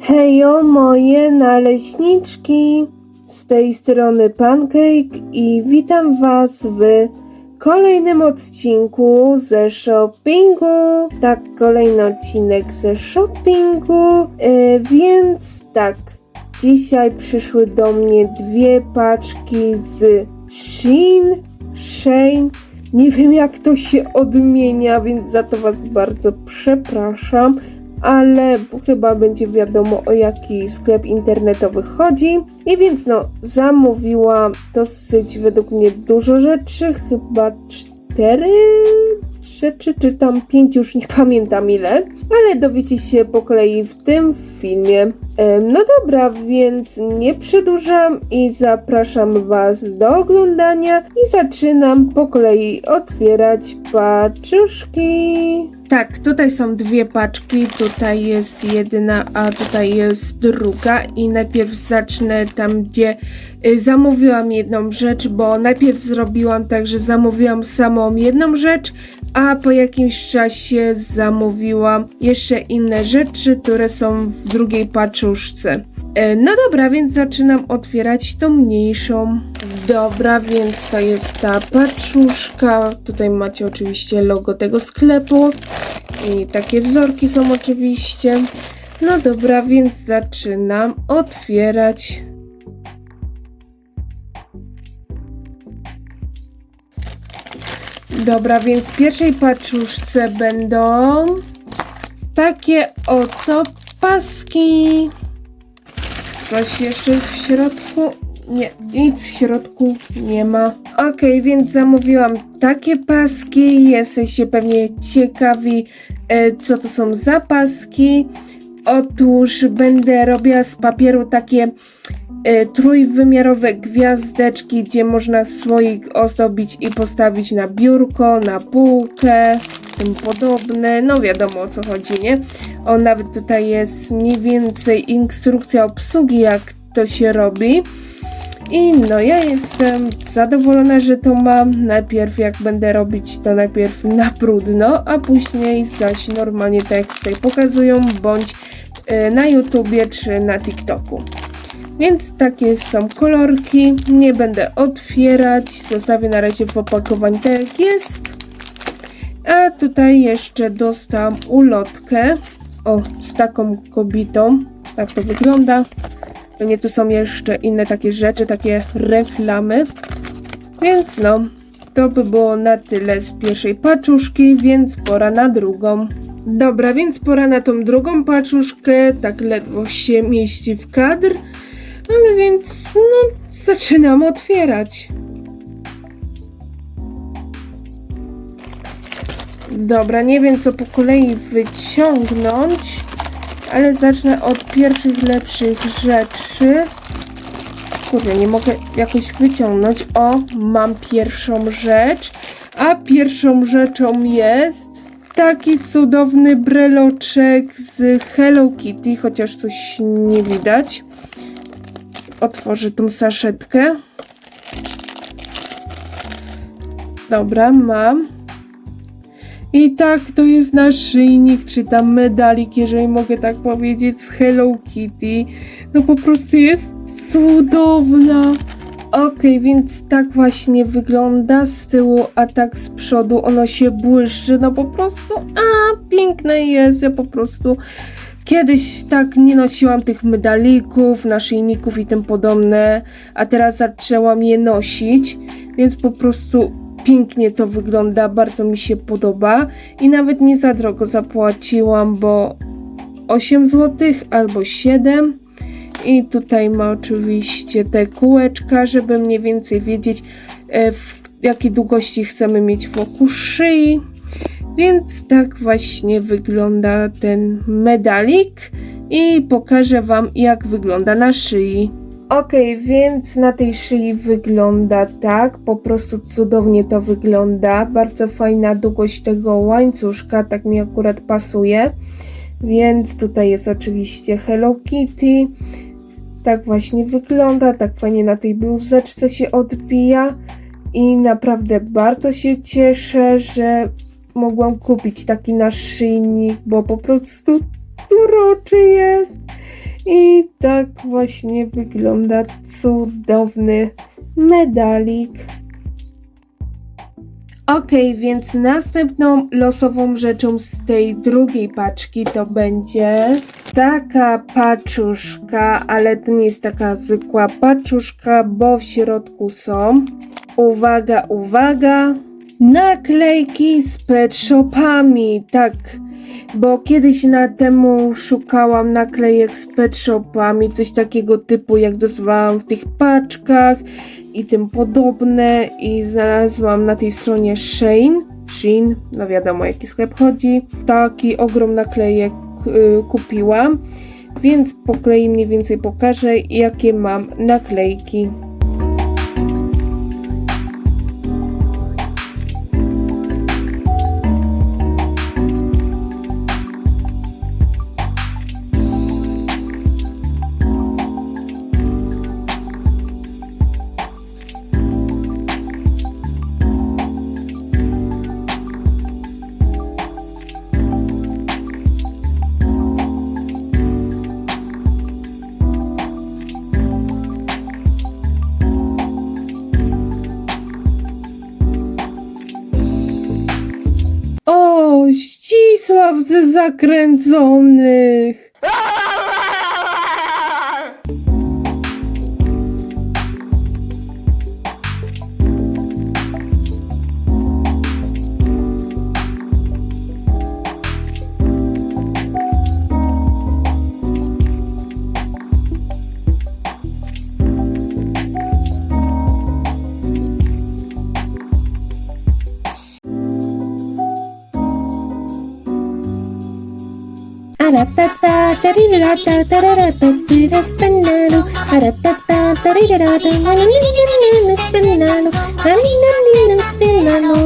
Hejo moje naleśniczki! Z tej strony Pancake i witam Was w kolejnym odcinku ze shoppingu. Tak, kolejny odcinek ze shoppingu. E, więc tak, dzisiaj przyszły do mnie dwie paczki z Shein, Shane. Nie wiem jak to się odmienia, więc za to Was bardzo przepraszam ale chyba będzie wiadomo o jaki sklep internetowy chodzi. I więc no, zamówiłam dosyć według mnie dużo rzeczy, chyba cztery czy tam pięć, już nie pamiętam ile, ale dowiecie się po kolei w tym filmie. No dobra, więc nie przedłużam i zapraszam Was do oglądania i zaczynam po kolei otwierać paczuszki. Tak, tutaj są dwie paczki, tutaj jest jedna, a tutaj jest druga i najpierw zacznę tam, gdzie y, zamówiłam jedną rzecz, bo najpierw zrobiłam tak, że zamówiłam samą jedną rzecz, a po jakimś czasie zamówiłam jeszcze inne rzeczy, które są w drugiej paczuszce. E, No dobra, więc zaczynam otwierać tą mniejszą. Dobra, więc to jest ta paczuszka. Tutaj macie oczywiście logo tego sklepu. I takie wzorki są oczywiście. No dobra, więc zaczynam otwierać. Dobra, więc w pierwszej paczuszce będą takie oto paski. Coś jeszcze w środku? Nie, nic w środku nie ma. Okej, więc zamówiłam takie paski. Jesteście pewnie ciekawi, e, co to są za paski. Otóż będę robiła z papieru takie e, trójwymiarowe gwiazdeczki, gdzie można słoik ozdobić i postawić na biurko, na półkę, tym podobne. No wiadomo o co chodzi, nie? O, nawet tutaj jest mniej więcej instrukcja obsługi, jak to się robi. I no, ja jestem zadowolona, że to mam. Najpierw, jak będę robić, to najpierw na brudno, a później zaś normalnie, tak jak tutaj pokazują, bądź e, na YouTubie czy na TikToku. Więc takie są kolorki. Nie będę otwierać. Zostawię na razie w opakowaniu tak jak jest. A tutaj jeszcze dostałam ulotkę. O, z taką kobietą. Tak to wygląda. Pewnie tu są jeszcze inne takie rzeczy, takie reklamy. Więc no, to by było na tyle z pierwszej paczuszki, więc pora na drugą. Dobra, więc pora na tą drugą paczuszkę. Tak ledwo się mieści w kadr. Ale więc, no, zaczynam otwierać. Dobra, nie wiem co po kolei wyciągnąć, ale zacznę od pierwszych lepszych rzeczy. Kurde, nie mogę jakoś wyciągnąć. O, mam pierwszą rzecz. A pierwszą rzeczą jest taki cudowny breloczek z Hello Kitty, chociaż coś nie widać. Otworzę tą saszetkę. Dobra, mam. I tak, to jest naszyjnik, czy tam medalik, jeżeli mogę tak powiedzieć, z Hello Kitty. No po prostu jest cudowna. Okej, więc tak właśnie wygląda z tyłu, a tak z przodu ono się błyszczy. No po prostu, a piękne jest. Ja po prostu kiedyś tak nie nosiłam tych medalików, naszyjników i tym podobne, a teraz zaczęłam je nosić, więc po prostu pięknie to wygląda, bardzo mi się podoba i nawet nie za drogo zapłaciłam, bo 8 zł albo 7 i tutaj ma oczywiście te kółeczka, żeby mniej więcej wiedzieć e, w jakiej długości chcemy mieć wokół szyi. Więc tak właśnie wygląda ten medalik i pokażę Wam jak wygląda na szyi. Okej, więc na tej szyi wygląda tak, po prostu cudownie to wygląda. Bardzo fajna długość tego łańcuszka, tak mi akurat pasuje. Więc tutaj jest oczywiście Hello Kitty. Tak właśnie wygląda, tak fajnie na tej bluzeczce się odbija. i naprawdę bardzo się cieszę, że mogłam kupić taki naszyjnik, bo po prostu uroczy jest. I tak właśnie wygląda cudowny medalik. Okej, więc następną losową rzeczą z tej drugiej paczki to będzie taka paczuszka, ale to nie jest taka zwykła paczuszka, bo w środku są, uwaga, uwaga, naklejki z pet shopami, tak, bo kiedyś na temu szukałam naklejek z pet shopami, coś takiego typu jak dostawałam w tych paczkach i tym podobne. I znalazłam na tej stronie Shein, Shein, no wiadomo jaki sklep chodzi, taki ogrom naklejek y, kupiłam, więc po mniej więcej pokażę jakie mam naklejki. Ścisław ze zakręconych! అరత్తత్త తరిరా తరర తప్పిరస్తున్నాను అరత్తత్త తరిరా నిన్నుస్తున్నాను నిన్నుస్తున్నాను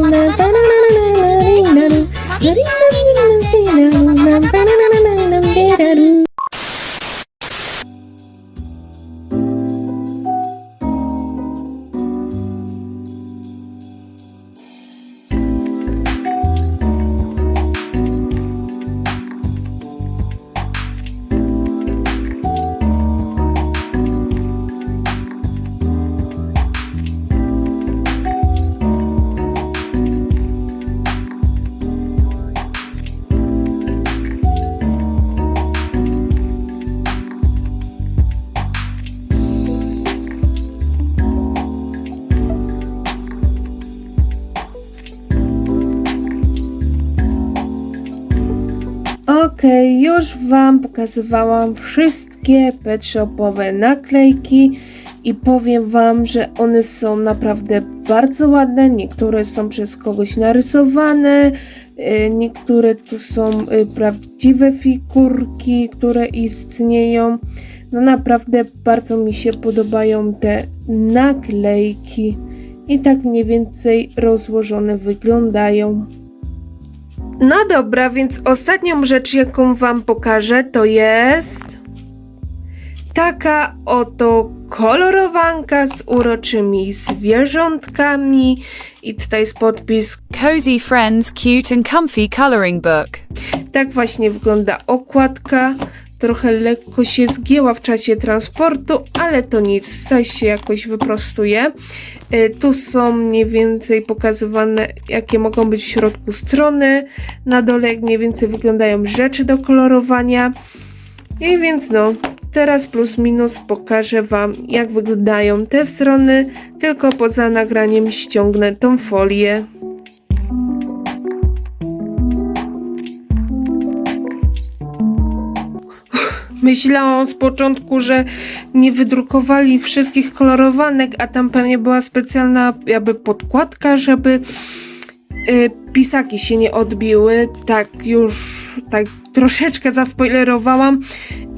już Wam pokazywałam wszystkie pet shopowe naklejki i powiem Wam, że one są naprawdę bardzo ładne. Niektóre są przez kogoś narysowane, y, niektóre to są y, prawdziwe figurki, które istnieją. No naprawdę bardzo mi się podobają te naklejki i tak mniej więcej rozłożone wyglądają. No dobra, więc ostatnią rzecz, jaką Wam pokażę, to jest taka oto kolorowanka z uroczymi zwierzątkami. I tutaj jest podpis. Cozy Friends Cute and Comfy Colouring Book. Tak właśnie wygląda okładka. Trochę lekko się zgięła w czasie transportu, ale to nic, zaś się jakoś wyprostuje. Y, Tu są mniej więcej pokazywane, jakie mogą być w środku strony. Na dole mniej więcej wyglądają rzeczy do kolorowania. I więc no, teraz plus minus pokażę Wam, jak wyglądają te strony, tylko poza nagraniem ściągnę tą folię. Myślałam z początku, że nie wydrukowali wszystkich kolorowanek, a tam pewnie była specjalna jakby podkładka, żeby y, pisaki się nie odbiły. Tak już tak troszeczkę zaspoilerowałam.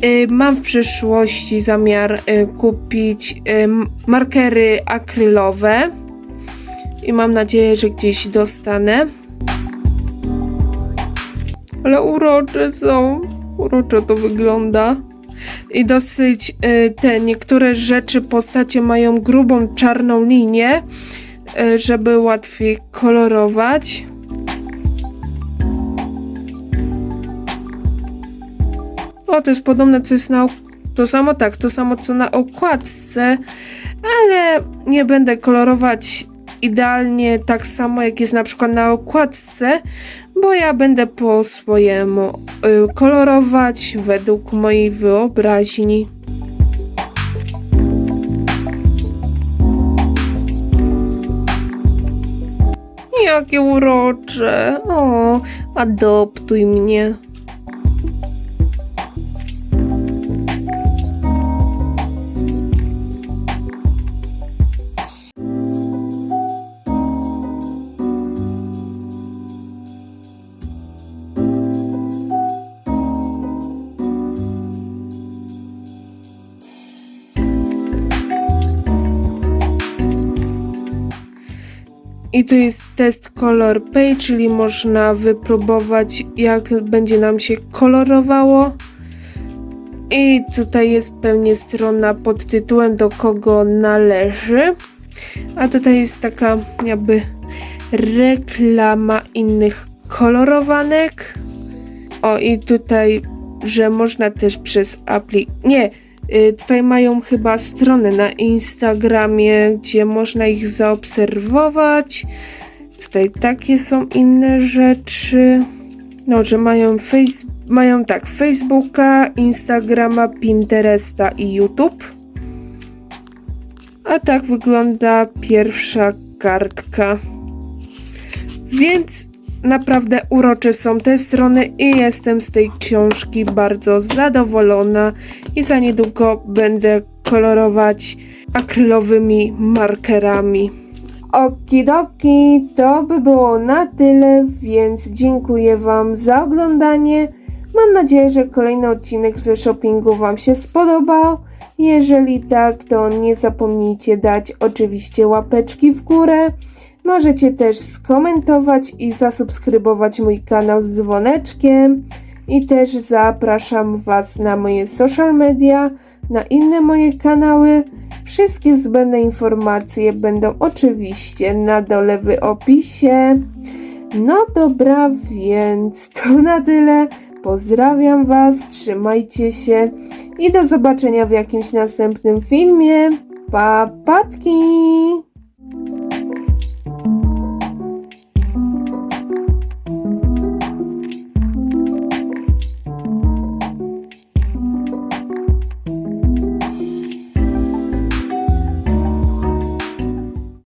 Y, mam w przyszłości zamiar y, kupić y, markery akrylowe i mam nadzieję, że gdzieś dostanę. Ale urocze są. Uroczo to wygląda. I dosyć y, te niektóre rzeczy, postacie mają grubą czarną linię. e, żeby łatwiej kolorować. O, to jest podobne, co jest na. To samo tak, to samo co na okładce, ale nie będę kolorować idealnie tak samo, jak jest na przykład na okładce, bo ja będę po swojemu y, kolorować według mojej wyobraźni. Jakie urocze. O, adoptuj mnie. I tu jest test Color Pay, czyli można wypróbować, jak będzie nam się kolorowało. I tutaj jest pewnie strona pod tytułem do kogo należy. A tutaj jest taka jakby reklama innych kolorowanek. O i tutaj, że można też przez aplik... Nie, tutaj mają chyba stronę na Instagramie, gdzie można ich zaobserwować. Tutaj takie są inne rzeczy. No, że mają face... mają tak Facebooka, Instagrama, Pinteresta i YouTube. A tak wygląda pierwsza kartka. Więc naprawdę urocze są te strony i jestem z tej książki bardzo zadowolona i za niedługo będę kolorować akrylowymi markerami. Okidoki, to by było na tyle, więc dziękuję Wam za oglądanie. Mam nadzieję, że kolejny odcinek ze shoppingu Wam się spodobał. Jeżeli tak, to nie zapomnijcie dać oczywiście łapeczki w górę. Możecie też skomentować i zasubskrybować mój kanał z dzwoneczkiem. I też zapraszam Was na moje social media, na inne moje kanały. Wszystkie zbędne informacje będą oczywiście na dole w opisie. No dobra, więc to na tyle. Pozdrawiam Was, trzymajcie się i do zobaczenia w jakimś następnym filmie. Pa, patki!